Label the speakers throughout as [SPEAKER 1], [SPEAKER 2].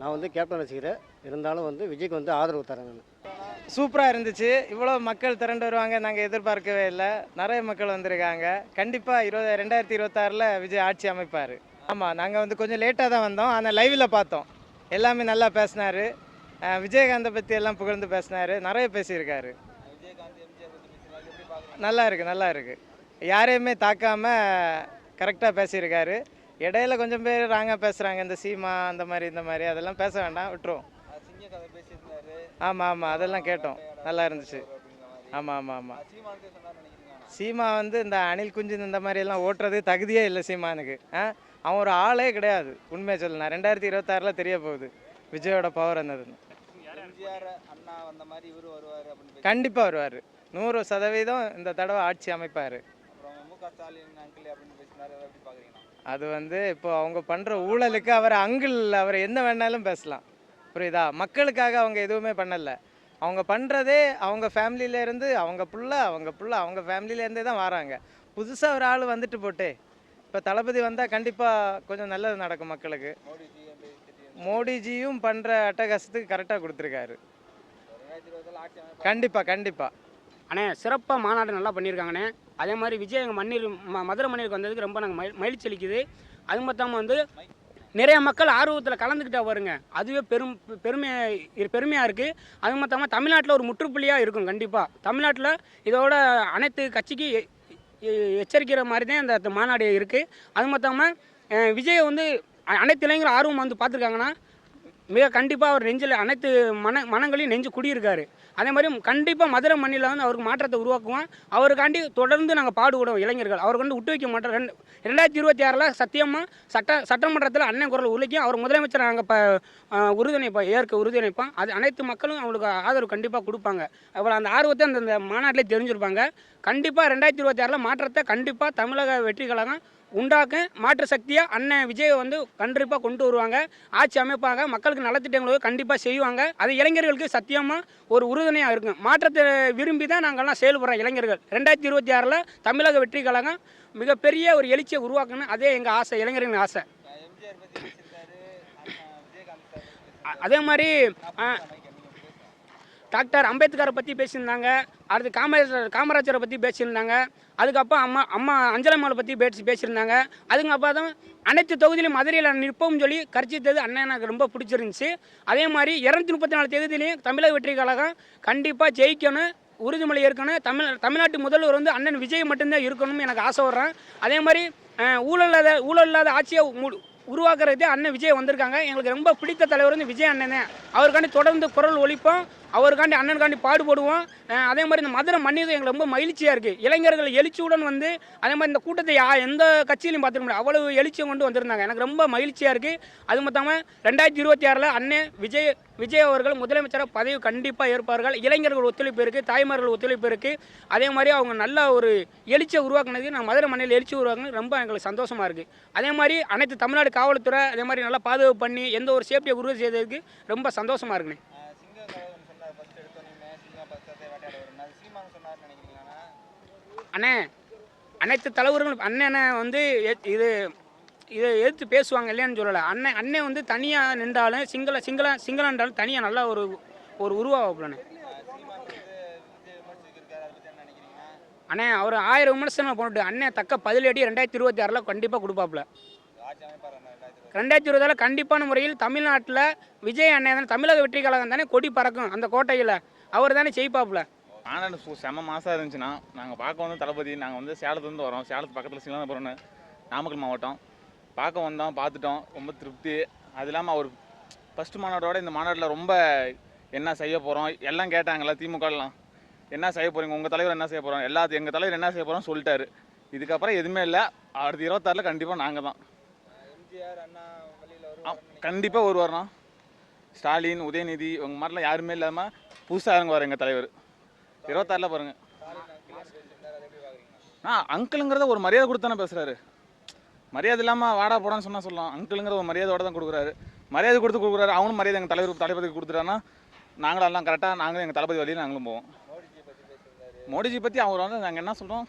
[SPEAKER 1] நான் வந்து கேப்டன் ரசிக்கிறேன் இருந்தாலும் வந்து விஜய்க்கு வந்து ஆதரவு தரேன் நான்.
[SPEAKER 2] சூப்பராக இருந்துச்சு. இவ்வளோ மக்கள் திரண்டு வருவாங்க நாங்கள் எதிர்பார்க்கவே இல்லை. நிறைய மக்கள் வந்திருக்காங்க. கண்டிப்பாக இருபது ரெண்டாயிரத்தி இருபத்தாறில் விஜய் ஆட்சி அமைப்பார். ஆமாம் நாங்கள் வந்து கொஞ்சம் லேட்டாக தான் வந்தோம். ஆனால் லைவில் பார்த்தோம். எல்லாமே நல்லா பேசினார். விஜயகாந்தை பற்றி எல்லாம் புகழ்ந்து பேசினார். நிறைய பேசியிருக்காரு. நல்லா இருக்குது நல்லா இருக்குது யாரையுமே தாக்காமல் கரெக்டாக பேசியிருக்காரு. இடையில கொஞ்சம் பேர் ராங்க பேசுகிறாங்க இந்த சீமா அந்த மாதிரி இந்த மாதிரி அதெல்லாம் பேச வேண்டாம் விட்டுருவோம். ஆமாம் ஆமாம் அதெல்லாம் கேட்டோம். நல்லா இருந்துச்சு. ஆமாம் ஆமாம் ஆமாம் சீமா வந்து இந்த அணில் குஞ்சு இந்த மாதிரி எல்லாம் ஓட்டுறது தகுதியே இல்லை சீமானுக்கு. ஆ? அவன் ஒரு ஆளே கிடையாது. உண்மையை சொல்லணும். ரெண்டாயிரத்தி இருபத்தாறில் தெரிய போகுது. விஜயோட பவர் என்னதுன்னு. கண்டிப்பாக வருவார் நூறு சதவீதம் இந்த தடவை ஆட்சி அமைப்பார்.
[SPEAKER 3] அது
[SPEAKER 2] வந்து இப்போ அவங்க பண்ணுற ஊழலுக்கு அவர் அங்கிள் அவர் என்ன வேணாலும் பேசலாம். புரியுதா? மக்களுக்காக அவங்க எதுவுமே பண்ணலை. அவங்க பண்ணுறதே அவங்க ஃபேமிலியிலேருந்து இருந்து அவங்க புள்ள அவங்க புள்ள அவங்க ஃபேமிலியிலேருந்தே தான் வராங்க. புதுசாக ஒரு ஆள் வந்துட்டு போட்டே. இப்போ தளபதி வந்தால் கண்டிப்பாக கொஞ்சம் நல்லது நடக்கும் மக்களுக்கு. மோடிஜியும் பண்ணுற அட்டகாசத்துக்கு கரெக்டாக கொடுத்துருக்காரு. கண்டிப்பாக கண்டிப்பாக
[SPEAKER 4] அண்ணே சிறப்பாக மாநாடு நல்லா பண்ணியிருக்காங்கண்ணே. அதே மாதிரி விஜய் எங்கள் மண்ணில் ம மதுரை மண்ணிற்கு வந்ததுக்கு ரொம்ப நாங்கள் மகிழ் மகிழ்ச்சி அளிக்குது. அது மட்டும் வந்து நிறைய மக்கள் ஆர்வத்தில் கலந்துக்கிட்டா வருங்க அதுவே பெரும் பெருமையாக பெருமையாக இருக்குது அது மொத்தமாக தமிழ்நாட்டில் ஒரு முற்றுப்புள்ளியாக இருக்கும் கண்டிப்பாக தமிழ்நாட்டில் இதோட அனைத்து கட்சிக்கு எச்சரிக்கிற மாதிரி தான் இந்த மாநாடு இருக்குது அது மொத்தமாக விஜய் வந்து அனைத்து இளைஞர்களும் ஆர்வம் வந்து பார்த்துருக்காங்கன்னா மிக கண்டிப்பாக அவர் நெஞ்சில் அனைத்து மன மனங்களையும் நெஞ்சு குடியிருக்காரு. அதே மாதிரி கண்டிப்பாக மதுரை மண்ணில் வந்து அவருக்கு மாற்றத்தை உருவாக்குவோம். அவருக்காண்டி தொடர்ந்து நாங்கள் பாடுபடுவோம் இளைஞர்கள். அவருக்கு வந்து விட்டு வைக்க மாட்டோம். ரெண்டு ரெண்டாயிரத்தி இருபத்தி ஆறில் சத்தியமாக சட்ட சட்டமன்றத்தில் அண்ணன் குரல் உழைக்கும் அவர் முதலமைச்சர் நாங்கள் இப்போ உறுதுணைப்போம் ஏற்க உறுதுணைப்போம் அது அனைத்து மக்களும் அவங்களுக்கு ஆதரவு கண்டிப்பாக கொடுப்பாங்க. அவ்வளோ அந்த ஆர்வத்தை அந்த அந்த மாநாட்டிலே தெரிஞ்சிருப்பாங்க. கண்டிப்பாக ரெண்டாயிரத்தி இருபத்தி ஆறில் மாற்றத்தை கண்டிப்பாக தமிழக வெற்றி கழகம் உண்டாக்க மாற்று சக்தியாக அண்ணன் விஜய் வந்து கண்டிப்பாக கொண்டு வருவாங்க. ஆட்சி அமைப்பாங்க மக்களுக்கு நலத்திட்டங்களை கண்டிப்பாக செய்வாங்க. அது இளைஞர்களுக்கு சத்தியமாக ஒரு உறுதுணையாக இருக்கும். மாற்றத்தை விரும்பி தான் நாங்கள்லாம் செயல்படுறோம் இளைஞர்கள். ரெண்டாயிரத்தி இருபத்தி ஆறில் தமிழக வெற்றி கழகம் மிகப்பெரிய ஒரு எழுச்சியை உருவாக்கணும் அதே எங்கள் ஆசை இளைஞர்களின் ஆசை.
[SPEAKER 3] எம்ஜிஆர் பத்தி
[SPEAKER 4] டாக்டர் அம்பேத்கரை பற்றி பேசியிருந்தாங்க. அடுத்து காமராஜர் காமராஜரை பற்றி பேசியிருந்தாங்க. அதுக்கப்புறம் அம்மா அம்மா அஞ்சலம்மாவை பற்றி பேசி பேசியிருந்தாங்க. அதுக்கப்புறம் அப்போ தான் அனைத்து தொகுதியிலும் மதுரையில் நிற்போம்னு சொல்லி கர்ச்சித்தது அண்ணன் எனக்கு ரொம்ப பிடிச்சிருந்துச்சு. அதே மாதிரி இரநூத்தி முப்பத்தி நாலு தொகுதியிலையும் தமிழக வெற்றி கழகம் கண்டிப்பாக ஜெயிக்கணும் உறுதிமொழி இருக்கணும் தமிழ் தமிழ்நாட்டு முதல்வர் வந்து அண்ணன் விஜய் மட்டும்தான் இருக்கணும்னு எனக்கு ஆசை வர்றேன். அதே மாதிரி ஊழல் இல்லாத ஊழல் இல்லாத ஆட்சியை மு- உருவாக்குறதே அண்ணன் விஜய் வந்திருக்காங்க. எங்களுக்கு ரொம்ப பிடித்த தலைவர் வந்து விஜய் அண்ணன். தான் அவருக்காண்டி தொடர்ந்து குரல் ஒழிப்போம் அவருக்காண்டி அண்ணனுக்காண்டி பாடுபடுவோம் அதே மாதிரி இந்த மதுரை மன்னிதம் எங்களுக்கு ரொம்ப மகிழ்ச்சியாக இருக்குது இளைஞர்கள் எழுச்சியுடன் வந்து அதே மாதிரி இந்த கூட்டத்தை யா எந்த கட்சியிலையும் பார்த்துக்க முடியாது அவ்வளவு எழுச்சியை கொண்டு வந்திருந்தாங்க. எனக்கு ரொம்ப மகிழ்ச்சியாக இருக்குது அது மொத்தமாக ரெண்டாயிரத்தி இருபத்தி ஆறில் அண்ணன் விஜய் விஜய் அவர்கள் முதலமைச்சராக பதவி கண்டிப்பாக ஏற்பார்கள். இளைஞர்கள் ஒத்துழைப்பு இருக்குது தாய்மார்கள் ஒத்துழைப்பு இருக்குது அதே மாதிரி அவங்க நல்ல ஒரு எழுச்சியை உருவாக்குனது நான் மதுரை மண்ணில் எழுச்சி உருவாக்குனது ரொம்ப எங்களுக்கு சந்தோஷமாக இருக்குது அதே மாதிரி அனைத்து தமிழ்நாடு காவல்துறை அதே மாதிரி நல்லா பாதுகாப்பு பண்ணி எந்த ஒரு சேஃப்டியை உறுதி செய்ததுக்கு ரொம்ப சந்தோஷமாக இருக்குண்ணே
[SPEAKER 3] ஆஹ் சிங்க கலவரம் சொன்னார் ஃபர்ஸ்ட் எடுத்தோன்னே சிங்கம் பச்சத்தை வேட்டையாட வரும் அது சீமான் சொன்னார்னு நினைக்கிறீங்களா
[SPEAKER 4] அண்ணே அனைத்து தலைவர்களும் அண்ணனை வந்து இது இதை எதிர்த்து பேசுவாங்க இல்லையான்னு சொல்லலை. அண்ணன் அண்ணன் வந்து தனியாக நின்றாலும் சிங்கள சிங்கள சிங்களன்றாலும் தனியாக நல்லா ஒரு ஒரு உருவாகப்படனே அண்ணே. அவர் ஆயிரம் விமர்சனம் போட்டு அண்ணன் தக்க பதிலடி ரெண்டாயிரத்தி இருபத்தி ஆறில் கண்டிப்பாக கொடுப்பாப்புல.
[SPEAKER 3] ரெண்டாயிரத்தி
[SPEAKER 4] இருபதால கண்டிப்பான முறையில் தமிழ்நாட்டில் விஜய் அண்ணன் தானே தமிழக வெற்றி கழகம் தானே கொடி பறக்கும் அந்த கோட்டையில். அவர் தானே ஜெயிப்பாப்புல.
[SPEAKER 5] மாநாடு சு செம்ம மாதம் இருந்துச்சுன்னா நாங்கள் பார்க்க வந்து தளபதி நாங்கள் வந்து சேலத்துலேருந்து வரோம் சேலத்து பக்கத்தில் சிங்களாபுரம்னு நாமக்கல் மாவட்டம். பார்க்க வந்தோம் பார்த்துட்டோம். ரொம்ப திருப்தி. அது இல்லாமல் அவர் ஃபஸ்ட்டு மாநாட்டோட இந்த மாநாட்டில் ரொம்ப என்ன செய்ய போகிறோம் எல்லாம் கேட்டாங்கல்ல திமுகலாம் என்ன செய்ய போகிறீங்க உங்கள் தலைவர் என்ன செய்ய போகிறோம் எல்லாத்தையும் எங்கள் தலைவர் என்ன செய்ய போகிறோம் சொல்லிட்டாரு. இதுக்கப்புறம் எதுவுமே இல்லை. அடுத்த இருபத்தாறில் கண்டிப்பாக நாங்கள் தான். கண்டிப்பாக ஒரு வரணும் ஸ்டாலின் உதயநிதி இவங்க மாதிரிலாம் யாருமே இல்லாமல் புதுசாக இறங்குவார் எங்கள் தலைவர். இருபத்தாறில் பாருங்கள் ஆ அங்கிளுங்கிறத ஒரு மரியாதை கொடுத்து தானே பேசுகிறாரு மரியாதை இல்லாமல் வாடா போடான்னு சொன்னால் சொல்லலாம். அங்கிளுங்கிற ஒரு மரியாதையோட தான் கொடுக்குறாரு. மரியாதை கொடுத்து கொடுக்குறாரு. அவனும் மரியாதை எங்கள் தலைவர் தளபதிக்கு கொடுத்துட்டான்னா நாங்களும் எல்லாம் கரெக்டாக நாங்களும் எங்கள் தளபதி வழியில் நாங்களும் போவோம். மோடிஜி பற்றி அவர் வந்து நாங்கள் என்ன சொல்கிறோம்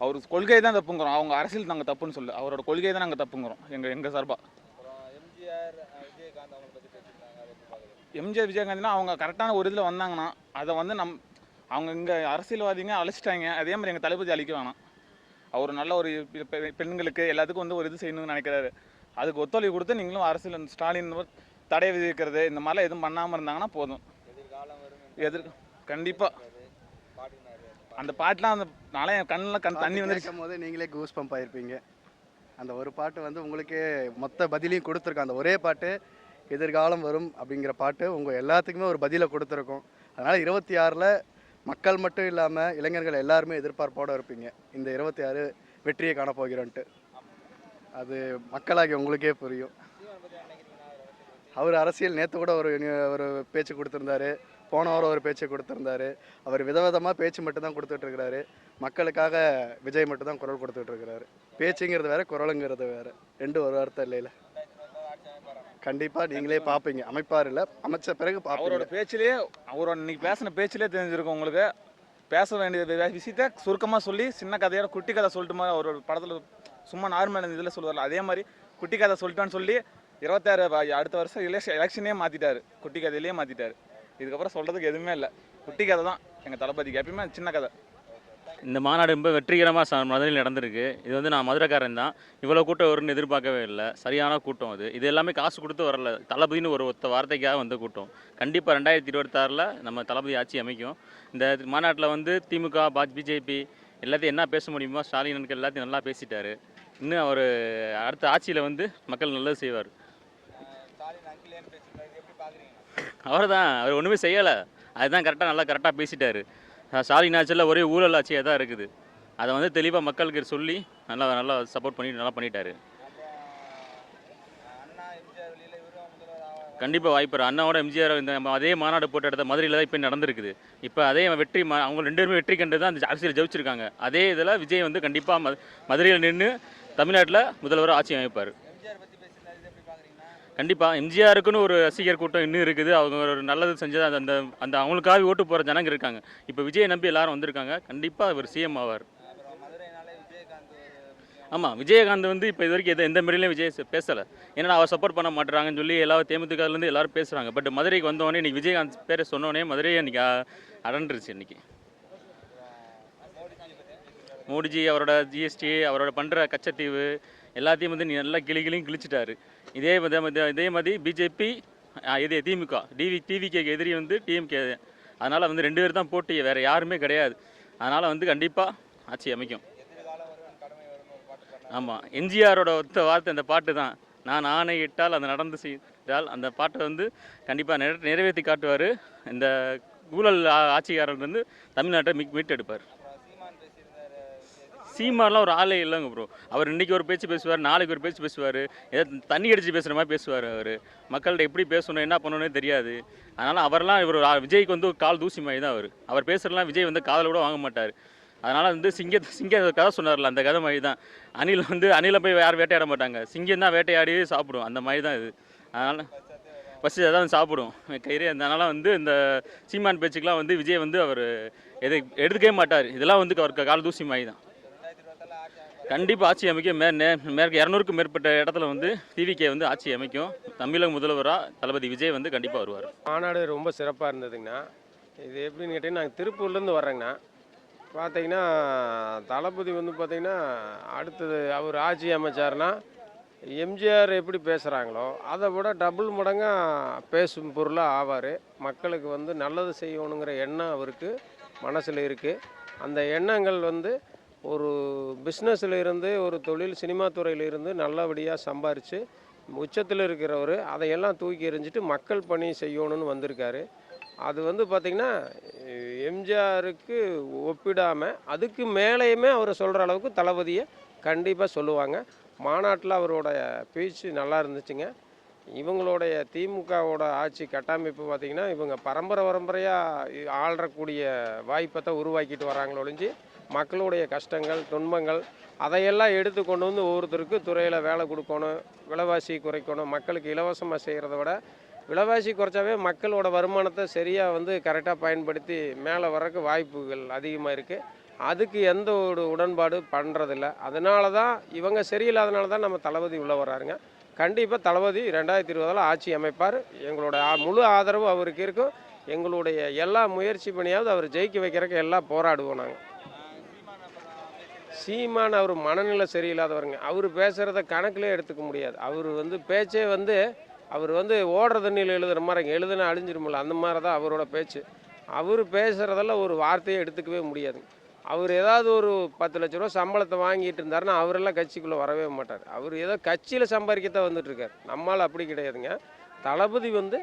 [SPEAKER 5] அவர் கொள்கையை தான் தப்புங்கிறோம். அவங்க அரசியல் நாங்கள் தப்புன்னு சொல்லு அவரோட கொள்கையை தான் நாங்கள் தப்புங்கிறோம். எங்கள் எங்கள் சார்பாக
[SPEAKER 3] எம்ஜிஆர் எம்ஜிஆர்
[SPEAKER 5] விஜயகாந்த்னா அவங்க கரெக்டான ஒரு இதில் வந்தாங்கன்னா அதை வந்து நம் அவங்க இங்கே அரசியல்வாதிங்க அழைச்சிட்டாங்க. அதே மாதிரி எங்கள் தளபதி அழிக்க வேணாம். அவர் நல்ல ஒரு பெண்களுக்கு எல்லாத்துக்கும் வந்து ஒரு இது செய்யணும்னு நினைக்கிறாரு. அதுக்கு ஒத்துழைப்பு கொடுத்து நீங்களும் அரசியல் ஸ்டாலின் தடை விதிக்கிறது இந்த மாதிரிலாம் எதுவும் பண்ணாமல் இருந்தாங்கன்னா போதும். எதிர் கண்டிப்பாக அந்த பாட்டுலாம் அந்த நாளே என் கண்ணில் கண் தண்ணி
[SPEAKER 6] கேட்கும் போது நீங்களே கூஸ் பம்ப் ஆயிருப்பீங்க. அந்த ஒரு பாட்டு வந்து உங்களுக்கே மொத்த பதிலையும் கொடுத்துருக்கோம். அந்த ஒரே பாட்டு எதிர்காலம் வரும் அப்படிங்கிற பாட்டு உங்கள் எல்லாத்துக்குமே ஒரு பதிலை கொடுத்துருக்கோம். அதனால் இருபத்தி ஆறில் மக்கள் மட்டும் இல்லாமல் இளைஞர்கள் எல்லாருமே எதிர்பார்ப்போடு இருப்பீங்க. இந்த இருபத்தி ஆறு வெற்றியை காணப்போகிறோன்ட்டு அது மக்களாகி உங்களுக்கே புரியும். அவர் அரசியல் நேற்று கூட ஒரு ஒரு பேச்சு கொடுத்துருந்தாரு. போன வாரம் ஒரு பேச்சு கொடுத்துருந்தாரு. அவர் விதவிதமாக பேச்சு மட்டும்தான் கொடுத்துட்ருக்கிறாரு. மக்களுக்காக விஜய் மட்டும்தான் குரல் கொடுத்துட்ருக்கிறாரு. பேச்சுங்கிறது வேற குரலுங்கிறது வேறு. ரெண்டு ஒரு அர்த்தம் இல்லையில கண்டிப்பா நீங்களே பார்ப்பீங்க அமைப்பார் இல்ல அமைச்ச பிறகு
[SPEAKER 5] அவரோட பேச்சிலேயே அவரோட இன்னைக்கு பேசின பேச்சிலே தெரிஞ்சிருக்கும் உங்களுக்கு. பேச வேண்டிய விஷயத்த சுருக்கமாக சொல்லி சின்ன கதையோட குட்டி கதை சொல்லிட்டு மாதிரி அவரோட படத்தில் சும்மா நார்மல் இதில் சொல்லுவார்ல. அதே மாதிரி குட்டி கதை சொல்லிட்டான்னு சொல்லி இருபத்தாறு அடுத்த வருஷம் எலெக்ஷன் எலெக்ஷனே மாற்றிட்டாரு குட்டி கதையிலேயே மாற்றிட்டாரு இதுக்கப்புறம் சொல்கிறதுக்கு எதுவுமே இல்லை. குட்டி கதை தான் எங்கள் தளபதிக்கு. எப்பயுமே சின்ன கதை.
[SPEAKER 7] இந்த மாநாடு ரொம்ப வெற்றிகரமாக ச மதுரையில் நடந்திருக்கு. இது வந்து நான் மதுரைக்காரன் தான். இவ்வளோ கூட்டம் வரும்னு எதிர்பார்க்கவே இல்லை. சரியான கூட்டம் அது. இது எல்லாமே காசு கொடுத்து வரல. தளபதினு ஒரு ஒத்த வார்த்தைக்காக வந்த கூட்டம். கண்டிப்பாக ரெண்டாயிரத்தி இருபத்தாறில் நம்ம தளபதி ஆட்சி அமைக்கும். இந்த மாநாட்டில் வந்து திமுக பாஜ் பிஜேபி எல்லாத்தையும் என்ன பேச முடியுமோ ஸ்டாலினுக்கு எல்லாத்தையும் நல்லா பேசிட்டார். இன்னும் அவர் அடுத்த ஆட்சியில் வந்து மக்கள் நல்லது செய்வார். அவர் தான் அவர் ஒன்றுமே செய்யலை. அதுதான் கரெக்டாக நல்லா கரெக்டாக பேசிட்டாரு. ஸ்டாலின் ஆட்சியில் ஒரே ஊழல் ஆட்சியாக தான் இருக்குது. அதை வந்து தெளிவாக மக்களுக்கு சொல்லி நல்லா நல்லா சப்போர்ட் பண்ணி நல்லா பண்ணிட்டாரு. கண்டிப்பாக வாய்ப்பு அண்ணாவோட எம்ஜிஆர் இந்த அதே மாநாடு போட்ட இடத்த மதுரையில் தான் இப்போ நடந்திருக்குது. இப்போ அதே வெற்றி மா- அவங்க ரெண்டு பேருமே வெற்றி கண்டு தான் அந்த அரசியல் ஜெயிச்சிருக்காங்க. அதே இதில் விஜய் வந்து கண்டிப்பாக மதுரையில் நின்று தமிழ்நாட்டில் முதல்வர் ஆட்சி அமைப்பார்
[SPEAKER 3] எம்ஜிஆர் பத்தி பேசியிருந்தாரு இது எப்படி பாக்குறீங்கன்னா
[SPEAKER 7] கண்டிப்பாக எம்ஜிஆருக்குன்னு ஒரு ரசிகர் கூட்டம் இன்னும் இருக்குது. அவங்க ஒரு நல்லது செஞ்சது அந்த அந்த அந்த அவங்களுக்காக ஓட்டு போகிற ஜனங்க இருக்காங்க. இப்போ விஜயை நம்பி எல்லாரும் வந்திருக்காங்க. கண்டிப்பாக அவர் சிஎம் ஆவார். ஆமாம் விஜயகாந்த் வந்து இப்போ இது வரைக்கும் எது எந்த மாதிரிலையும் விஜய் பேசலை. ஏன்னா அவர் சப்போர்ட் பண்ண மாட்டுறாங்கன்னு சொல்லி எல்லா தேமுதிகலேருந்து எல்லாரும் பேசுகிறாங்க பட் மதுரைக்கு வந்தவொடனே இன்றைக்கி விஜயகாந்த் பேரை சொன்னோடனே மதுரையை இன்றைக்கி அ- அடண்டுருச்சு இன்னைக்கு. மோடிஜி அவரோட ஜிஎஸ்டி அவரோட பண்ணுற கச்சத்தீவு எல்லாத்தையும் வந்து நீ நல்லா கிளி கிளியும் கிழிச்சிட்டாரு. இதே மாதிரி இதே- மாதிரி பிஜேபி இது திமுக டிவி டிவிகேக்கு எதிரி வந்து டிஎம்கே. அதனால் வந்து ரெண்டு பேர் தான் போட்டி வேறு யாருமே கிடையாது. அதனால் வந்து கண்டிப்பாக ஆட்சி அமைக்கும். ஆமாம் எம்ஜிஆரோட ஒத்த வார்த்தை அந்த பாட்டு தான். நான் ஆணையிட்டால் அது நடந்து செய்தால் அந்த பாட்டை வந்து கண்டிப்பாக நிறை நிறைவேற்றி காட்டுவார். இந்த ஊழல் ஆட்சிக்காரர் வந்து தமிழ்நாட்டை மீட் மீட்டெடுப்பார். சீமாரெலாம் ஒரு ஆளே இல்லைங்க ப்ரோ அவர் இன்றைக்கி ஒரு பேச்சு பேசுவார் நாளைக்கு ஒரு பேச்சு பேசுவார். ஏதாவது தண்ணி அடித்து பேசுகிற மாதிரி பேசுவார் அவர். மக்கள்கிட்ட எப்படி பேசணும் என்ன பண்ணணும்னு தெரியாது. அதனால் அவர்லாம் இவர் விஜய்க்கு வந்து ஒரு கால் தூசி மாதிரி தான் அவர். அவர் பேசுகிறலாம் விஜய் வந்து காதல் கூட வாங்க மாட்டார். அதனால் வந்து சிங்க சிங்க கதை சொன்னார்ல அந்த கதை மாதிரி தான். அணில் வந்து அணிலை போய் யாரும் வேட்டையாட மாட்டாங்க. சிங்கம் தான் வேட்டையாடி சாப்பிடும் அந்த மாதிரி தான் இது. அதனால் ஃபஸ்ட்டு அதான் சாப்பிடும் கயிறு அதனால் வந்து இந்த சீமான் பேச்சுக்கெலாம் வந்து விஜய் வந்து அவர் எது எடுத்துக்கவே மாட்டார். இதெல்லாம் வந்து அவருக்கு கால் தூசி மாதிரி தான்
[SPEAKER 3] ரெண்டாயிரத்தி இருபத்தால ஆட்சி அமைப்பாரு.
[SPEAKER 7] கண்டிப்பாக ஆட்சி அமைக்கும். மே நே- மேற்கு இரநூறுக்கும் மேற்பட்ட இடத்துல வந்து டிவிகே வந்து ஆட்சி அமைக்கும். தமிழக முதல்வராக தளபதி விஜய் வந்து கண்டிப்பாக வருவார்.
[SPEAKER 8] மாநாடு ரொம்ப சிறப்பாக இருந்ததுங்கண்ணா. இது எப்படின்னு கேட்டிங்கன்னா நாங்கள் திருப்பூர்லேருந்து வர்றேங்கண்ணா. பார்த்தீங்கன்னா தளபதி வந்து பார்த்தீங்கன்னா அடுத்தது அவர் ஆட்சி அமைச்சார்னா எம்ஜிஆர் எப்படி பேசுகிறாங்களோ அதை விட டபுள் மடங்காக பேசும் பொருளாக ஆவார். மக்களுக்கு வந்து நல்லது செய்யணுங்கிற எண்ணம் அவருக்கு மனசில் இருக்குது அந்த எண்ணங்கள் வந்து ஒரு பிஸ்னஸில் இருந்து ஒரு தொழில் சினிமா துறையில இருந்து நல்லபடியாக சம்பாரித்து உச்சத்தில் இருக்கிறவர் அதையெல்லாம் தூக்கி எறிஞ்சிட்டு மக்கள் பணி செய்யணும்னு வந்திருக்காரு. அது வந்து பார்த்திங்கன்னா எம்ஜிஆருக்கு ஒப்பிடாமல் அதுக்கு மேலேயுமே அவர் சொல்கிற அளவுக்கு தளபதியை கண்டிப்பாக சொல்லுவாங்க. மாநாட்டில் அவரோட பேச்சு நல்லா இருந்துச்சுங்க. இவங்களுடைய திமுகவோட ஆட்சி கட்டமைப்பு பார்த்திங்கன்னா இவங்க பரம்பரை பரம்பரையாக ஆளக்கூடிய வாய்ப்பை தான் உருவாக்கிட்டு வராங்களோ ஒழிஞ்சு மக்களுடைய கஷ்டங்கள் துன்பங்கள் அதையெல்லாம் எடுத்து கொண்டு வந்து ஒவ்வொருத்தருக்கு துறையில் வேலை கொடுக்கணும் விலைவாசி குறைக்கணும் மக்களுக்கு இலவசமாக செய்கிறத விட விலைவாசி குறைச்சாவே மக்களோட வருமானத்தை சரியாக வந்து கரெக்டாக பயன்படுத்தி மேலே வரக்கு வாய்ப்புகள் அதிகமாக இருக்குது அதுக்கு எந்த ஒரு உடன்பாடு பண்ணுறதில்ல அதனால தான் இவங்க சரியில்லாதனால தான் நம்ம தளபதி உள்ளே வர்றாருங்க. கண்டிப்பாக தளபதி ரெண்டாயிரத்தி இருபதில் ஆட்சி அமைப்பார். எங்களோட முழு ஆதரவு அவருக்கு இருக்கும். எங்களுடைய எல்லா முயற்சி பண்ணியாவது அவர் ஜெயிக்க வைக்கிறதுக்கு எல்லாம் போராடுவோம் நாங்கள் சீமான் அவர் மனநிலை சரியில்லாதவருங்க. அவர் பேசுகிறத கணக்கிலே எடுத்துக்க முடியாது. அவர் வந்து பேச்சே வந்து அவர் வந்து ஓடுற தண்ணியில் எழுதுகிற மாதிரி எழுதுனா அழிஞ்சிருமில்ல அந்த மாதிரி தான் அவரோட பேச்சு. அவர் பேசுகிறதெல்லாம் ஒரு வார்த்தையை எடுத்துக்கவே முடியாது. அவர் ஏதாவது ஒரு பத்து லட்ச ரூபா சம்பளத்தை வாங்கிட்டு இருந்தாருன்னா அவரெல்லாம் கட்சிக்குள்ளே வரவே மாட்டார். அவர் ஏதோ கட்சியில் சம்பாதிக்கத்தான் வந்துட்டுருக்கார். நம்மால் அப்படி கிடையாதுங்க. தளபதி வந்து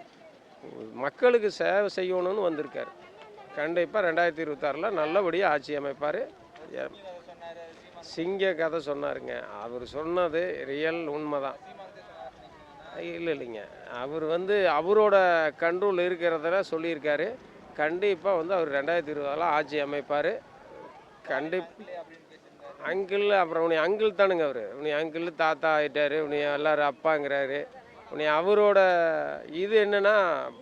[SPEAKER 8] மக்களுக்கு சேவை செய்யணும்னு வந்திருக்கார். கண்டிப்பாக ரெண்டாயிரத்தி இருபத்தாறில் நல்லபடியாக ஆட்சி அமைப்பார். சிங்க கதை சொன்னாருங்க. அவர் சொன்னது ரியல் உண்மை தான் இல்லை இல்லைங்க. அவர் வந்து அவரோட கண்ட்ரோல் இருக்கிறதுல சொல்லியிருக்காரு. கண்டிப்பாக வந்து அவர் ரெண்டாயிரத்தி இருபதால் ஆட்சி அமைப்பார். கண்டி அங்கிள் அப்புறம் உனி அங்கிள் தானுங்க அவர். உனி அங்கிள் தாத்தா ஆகிட்டார் உனி எல்லாரும் அப்பாங்கிறாரு. உனி அவரோட இது என்னென்னா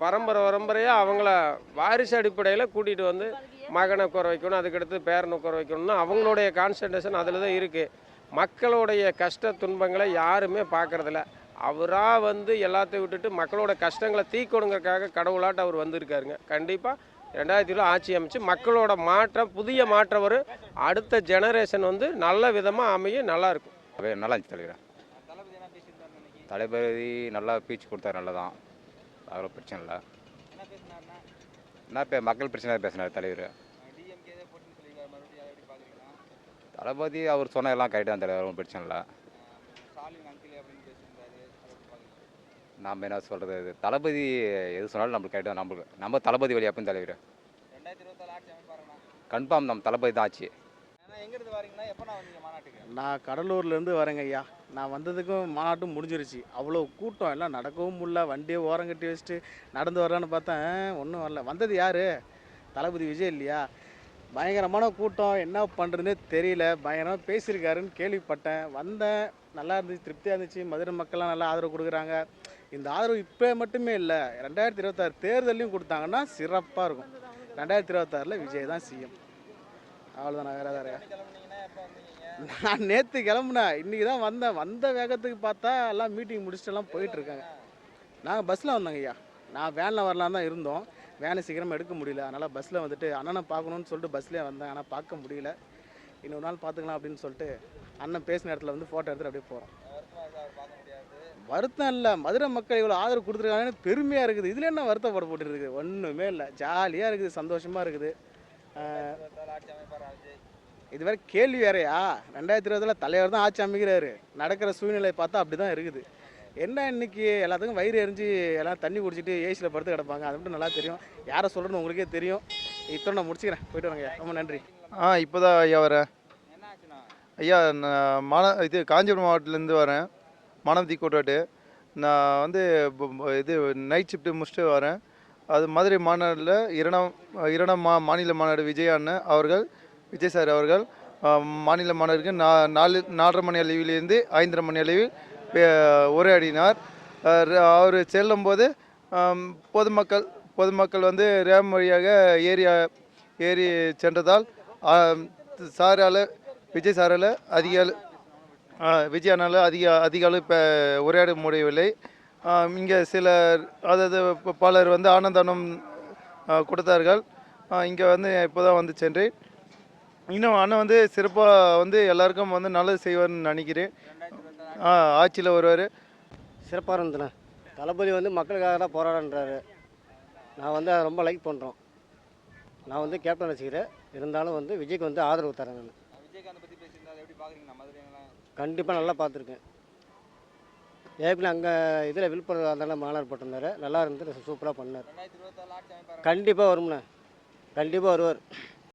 [SPEAKER 8] பரம்பரை பரம்பரையாக அவங்கள வாரிசு அடிப்படையில் கூட்டிகிட்டு வந்து மகனை உட்கார வைக்கணும் அதுக்கடுத்து பேரனை உட்கார வைக்கணும்னா அவங்களுடைய கான்சன்ட்ரேஷன் அதில் தான் இருக்குது மக்களுடைய கஷ்ட துன்பங்களை யாருமே பார்க்கறதில்ல. அவராக வந்து எல்லாத்தையும் விட்டுட்டு மக்களோட கஷ்டங்களை தீக்கணுங்கிறக்காக கடவுளாட்டு அவர் வந்திருக்காருங்க. கண்டிப்பாக ரெண்டாயிரத்தி இருபது ஆட்சி அமைச்சு மக்களோட மாற்றம் புதிய மாற்றம் வரும். அடுத்த ஜெனரேஷன் வந்து நல்ல விதமாக அமையும் நல்லா இருக்கும்.
[SPEAKER 9] நல்லா இருந்துச்சு தலைவர்?
[SPEAKER 3] தளபதி
[SPEAKER 9] நல்லா பீச் கொடுத்தாரு நல்லதான். அவ்வளோ பிரச்சனை இல்லை.
[SPEAKER 3] என்ன
[SPEAKER 9] இப்போ மக்கள் பிரச்சனை பேசினார் தலைவர். தளபதி அவர் சொன்ன எல்லாம் கரெக்டாக தான் தலைவர் ஒன்றும் பிரச்சனை இல்லை.
[SPEAKER 3] அப்படின்னு
[SPEAKER 9] நாம் என்ன சொல்கிறது தளபதி எது சொன்னாலும் நம்மளுக்கு கரெக்டாக நம்மளுக்கு நம்ம தளபதி வழி அப்பயும் தலைவர். கன்ஃபார்ம் நம்ம தளபதி தான் ஆச்சு
[SPEAKER 3] எங்கேருந்து வரீங்கன்னா எப்போ நான் வந்தீங்க மாநாட்டுக்கு?
[SPEAKER 10] நான் கடலூர்லேருந்து வரேங்க ஐயா. நான் வந்ததுக்கும் மாநாட்டும் முடிஞ்சிருச்சு. அவ்வளோ கூட்டம் எல்லாம் நடக்கவும் முடியல. வண்டியை ஓரம் கட்டி வச்சுட்டு நடந்து வரலான்னு பார்த்தேன் ஒன்றும் வரல. வந்தது யார்? தளபதி விஜய் இல்லையா? பயங்கரமான கூட்டம். என்ன பண்ணுறதுனே தெரியல. பயங்கரமாக பேசியிருக்காருன்னு கேள்விப்பட்டேன். வந்தேன். நல்லா இருந்துச்சு. திருப்தியாக இருந்துச்சு. மதுரை மக்கள்லாம் நல்லா ஆதரவு கொடுக்குறாங்க. இந்த ஆதரவு இப்போ மட்டுமே இல்லை. ரெண்டாயிரத்தி இருபத்தாறு தேர்தலையும் கொடுத்தாங்கன்னா சிறப்பாக இருக்கும். ரெண்டாயிரத்தி இருபத்தாறில் விஜய் தான் சிஎம் அவ்வளோதான் வேறு வேறு நான் நேற்று கிளம்புனேன் இன்றைக்கி தான் வந்தேன். வந்த வேகத்துக்கு பார்த்தா எல்லாம் மீட்டிங் முடிச்சுட்டு எல்லாம் போயிட்டு இருக்காங்க. நாங்கள் பஸ்ஸில் வந்தோங்க ஐயா. நான் வேனில் வரலான்னு தான் இருந்தோம். வேனை சீக்கிரமாக எடுக்க முடியல. அதனால் பஸ்ஸில் வந்துட்டு அண்ணனை பார்க்கணுன்னு சொல்லிட்டு பஸ்லேயே வந்தேன். ஆனால் பார்க்க முடியல. இன்னொரு நாள் பார்த்துக்கலாம் அப்படின்னு சொல்லிட்டு அண்ணன் பேசின இடத்துல வந்து ஃபோட்டோ எடுத்துட்டு அப்படியே போகிறோம் வருத்தம் இல்லை. மதுரை மக்கள் இவ்வளோ ஆதரவு கொடுத்துருக்காங்கன்னு பெருமையாக இருக்குது. இதில் என்ன வருத்தப்பட போட்டு இருக்குது ஒன்றுமே இல்லை. ஜாலியாக இருக்குது. சந்தோஷமாக இருக்குது.
[SPEAKER 3] இதுவரை
[SPEAKER 10] இது வேற கேள்வி வேறையா? ரெண்டாயிரத்தி இருபதுல தலைவர் தான் ஆட்சி அமைக்கிறாரு. நடக்கிற சூழ்நிலை பார்த்தா அப்படி தான் இருக்குது. என்ன இன்னைக்கு எல்லாத்துக்கும் வயிறு எரிஞ்சு எல்லாம் தண்ணி குடிச்சிட்டு ஏசியில் படுத்து கிடப்பாங்க? அது மட்டும் நல்லா தெரியும். யாரை சொல்கிறேன்னு உங்களுக்கே தெரியும். இத்தனை நான் முடிச்சுக்கிறேன். போயிட்டு வரேங்க ரொம்ப நன்றி.
[SPEAKER 11] ஆ இப்போ தான் ஐயா வரேன் ஐயா நான் மான இது காஞ்சிபுரம் மாவட்டத்துலேருந்து வரேன். மானவதி கோட்டாட்டு நான் வந்து இது நைட் ஷிஃப்ட்டு முடிச்சுட்டு வரேன். அது மதுரை மாநாட்டில் இரண்டாம் இரண்டாம் மா மாநில மாநாடு விஜய் அண்ணன் அவர்கள் விஜய் சார் அவர்கள் மாநில மாநாடுக்கு நா நாலு நாலரை மணி அளவிலிருந்து ஐந்தரை மணி அளவில் உரையாடினார். அவர் செல்லும்போது பொதுமக்கள் பொதுமக்கள் வந்து ரேம் வழியாக ஏறி ஏறி சென்றதால் சாரால் விஜய் சாரால் அதிக அளவு- விஜய் அண்ணால் அதிக அதிக அளவு இப்போ உரையாட முடியவில்லை. இங்கே சிலர் அதாவது பலர் வந்து ஆனந்தானம் கொடுத்தார்கள். இங்கே வந்து இப்போ தான் வந்து சென்றேன். இன்னும் அண்ணன் வந்து சிறப்பாக வந்து எல்லாருக்கும் வந்து நல்லது செய்வார்னு நினைக்கிறேன். ஆ ஆட்சியில் வருவார்.
[SPEAKER 1] சிறப்பாக இருந்ததுண்ணே. தளபதி வந்து மக்களுக்காக தான் போராடன்றாரு நான் வந்து அதை ரொம்ப லைக் பண்ணுறோம் நான் வந்து கேப்டன் ரசிக்கிறேன் இருந்தாலும் வந்து விஜய்க்கு வந்து ஆதரவு தரேன் நான்.
[SPEAKER 3] விஜயகாந்த் பற்றி பேசியிருந்தாரு எப்படி பார்க்குறீங்க? மதுரைலாம்
[SPEAKER 1] கண்டிப்பாக நல்லா பார்த்துருக்கேன். ஏற்கனவே அங்கே இதில் விழுப்புரம் அதெல்லாம் மாநாடு போட்டிருந்தாரு. நல்லா இருந்து சூப்பராக பண்ணார். கண்டிப்பாக வரும்ண்ணே. கண்டிப்பாக வருவார்.